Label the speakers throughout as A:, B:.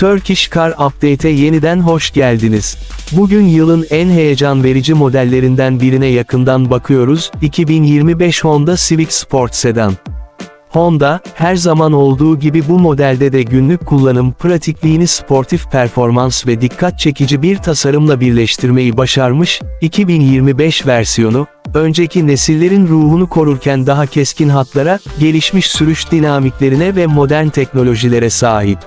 A: Turkish Car Update'e yeniden hoş geldiniz. Bugün yılın en heyecan verici modellerinden birine yakından bakıyoruz, 2025 Honda Civic Sport Sedan. Honda, her zaman olduğu gibi bu modelde de günlük kullanım pratikliğini sportif performans ve dikkat çekici bir tasarımla birleştirmeyi başarmış, 2025 versiyonu, önceki nesillerin ruhunu korurken daha keskin hatlara, gelişmiş sürüş dinamiklerine ve modern teknolojilere sahip.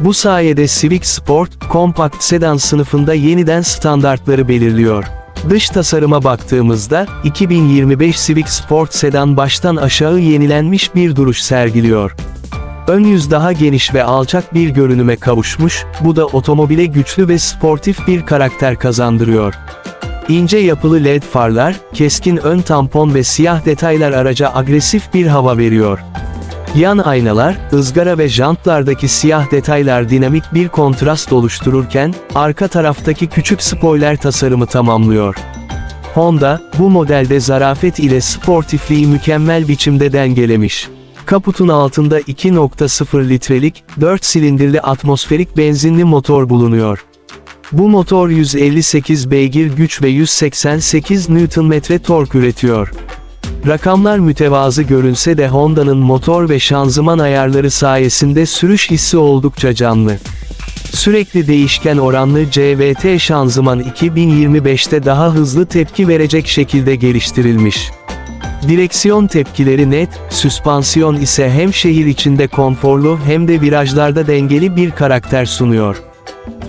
A: Bu sayede Civic Sport, kompakt sedan sınıfında yeniden standartları belirliyor. Dış tasarıma baktığımızda, 2025 Civic Sport sedan baştan aşağı yenilenmiş bir duruş sergiliyor. Ön yüz daha geniş ve alçak bir görünüme kavuşmuş, bu da otomobile güçlü ve sportif bir karakter kazandırıyor. İnce yapılı led farlar, keskin ön tampon ve siyah detaylar araca agresif bir hava veriyor. Yan aynalar, ızgara ve jantlardaki siyah detaylar dinamik bir kontrast oluştururken, arka taraftaki küçük spoiler tasarımı tamamlıyor. Honda, bu modelde zarafet ile sportifliği mükemmel biçimde dengelemiş. Kaputun altında 2.0 litrelik, 4 silindirli atmosferik benzinli motor bulunuyor. Bu motor 158 beygir güç ve 188 Nm tork üretiyor. Rakamlar mütevazı görünse de Honda'nın motor ve şanzıman ayarları sayesinde sürüş hissi oldukça canlı. Sürekli değişken oranlı CVT şanzıman 2025'te daha hızlı tepki verecek şekilde geliştirilmiş. Direksiyon tepkileri net, süspansiyon ise hem şehir içinde konforlu hem de virajlarda dengeli bir karakter sunuyor.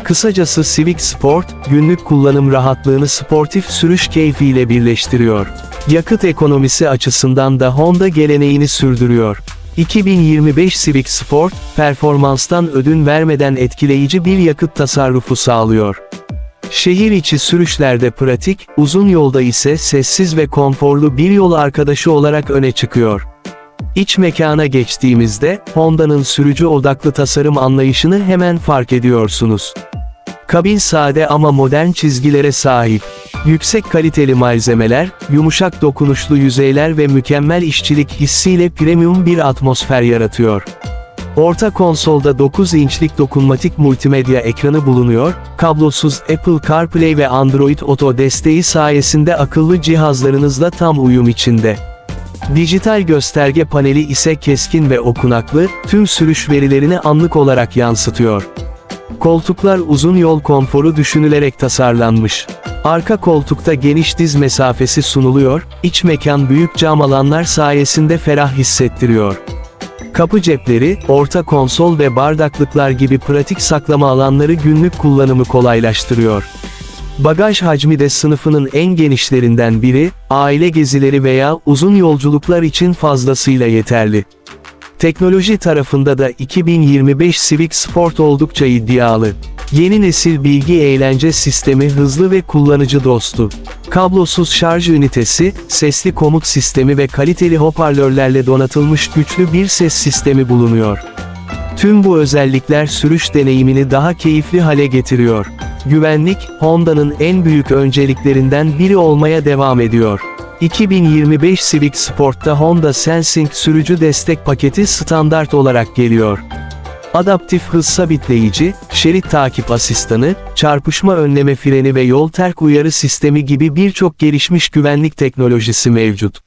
A: Kısacası Civic Sport, günlük kullanım rahatlığını sportif sürüş keyfiyle birleştiriyor. Yakıt ekonomisi açısından da Honda geleneğini sürdürüyor. 2025 Civic Sport, performanstan ödün vermeden etkileyici bir yakıt tasarrufu sağlıyor. Şehir içi sürüşlerde pratik, uzun yolda ise sessiz ve konforlu bir yol arkadaşı olarak öne çıkıyor. İç mekana geçtiğimizde, Honda'nın sürücü odaklı tasarım anlayışını hemen fark ediyorsunuz. Kabin sade ama modern çizgilere sahip. Yüksek kaliteli malzemeler, yumuşak dokunuşlu yüzeyler ve mükemmel işçilik hissiyle premium bir atmosfer yaratıyor. Orta konsolda 9 inçlik dokunmatik multimedya ekranı bulunuyor, kablosuz Apple CarPlay ve Android Auto desteği sayesinde akıllı cihazlarınızla tam uyum içinde. Dijital gösterge paneli ise keskin ve okunaklı, tüm sürüş verilerini anlık olarak yansıtıyor. Koltuklar uzun yol konforu düşünülerek tasarlanmış. Arka koltukta geniş diz mesafesi sunuluyor, iç mekan büyük cam alanlar sayesinde ferah hissettiriyor. Kapı cepleri, orta konsol ve bardaklıklar gibi pratik saklama alanları günlük kullanımı kolaylaştırıyor. Bagaj hacmi de sınıfının en genişlerinden biri, aile gezileri veya uzun yolculuklar için fazlasıyla yeterli. Teknoloji tarafında da 2025 Civic Sport oldukça iddialı. Yeni nesil bilgi eğlence sistemi hızlı ve kullanıcı dostu. Kablosuz şarj ünitesi, sesli komut sistemi ve kaliteli hoparlörlerle donatılmış güçlü bir ses sistemi bulunuyor. Tüm bu özellikler sürüş deneyimini daha keyifli hale getiriyor. Güvenlik, Honda'nın en büyük önceliklerinden biri olmaya devam ediyor. 2025 Civic Sport'ta Honda Sensing sürücü destek paketi standart olarak geliyor. Adaptif hız sabitleyici, şerit takip asistanı, çarpışma önleme freni ve yol terk uyarı sistemi gibi birçok gelişmiş güvenlik teknolojisi mevcut.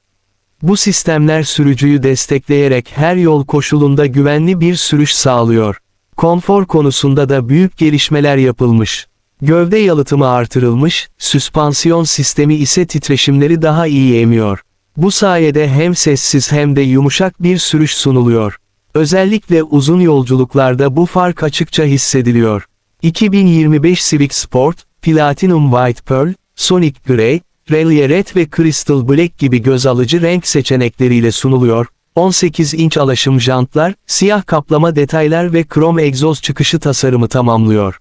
A: Bu sistemler sürücüyü destekleyerek her yol koşulunda güvenli bir sürüş sağlıyor. Konfor konusunda da büyük gelişmeler yapılmış. Gövde yalıtımı artırılmış, süspansiyon sistemi ise titreşimleri daha iyi emiyor. Bu sayede hem sessiz hem de yumuşak bir sürüş sunuluyor. Özellikle uzun yolculuklarda bu fark açıkça hissediliyor. 2025 Civic Sport, Platinum White Pearl, Sonic Grey, Rally Red ve Crystal Black gibi göz alıcı renk seçenekleriyle sunuluyor. 18 inç alaşım jantlar, siyah kaplama detaylar ve krom egzoz çıkışı tasarımı tamamlıyor.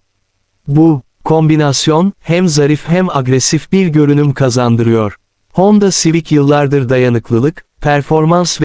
A: Bu kombinasyon hem zarif hem agresif bir görünüm kazandırıyor. Honda Civic yıllardır dayanıklılık, performans ve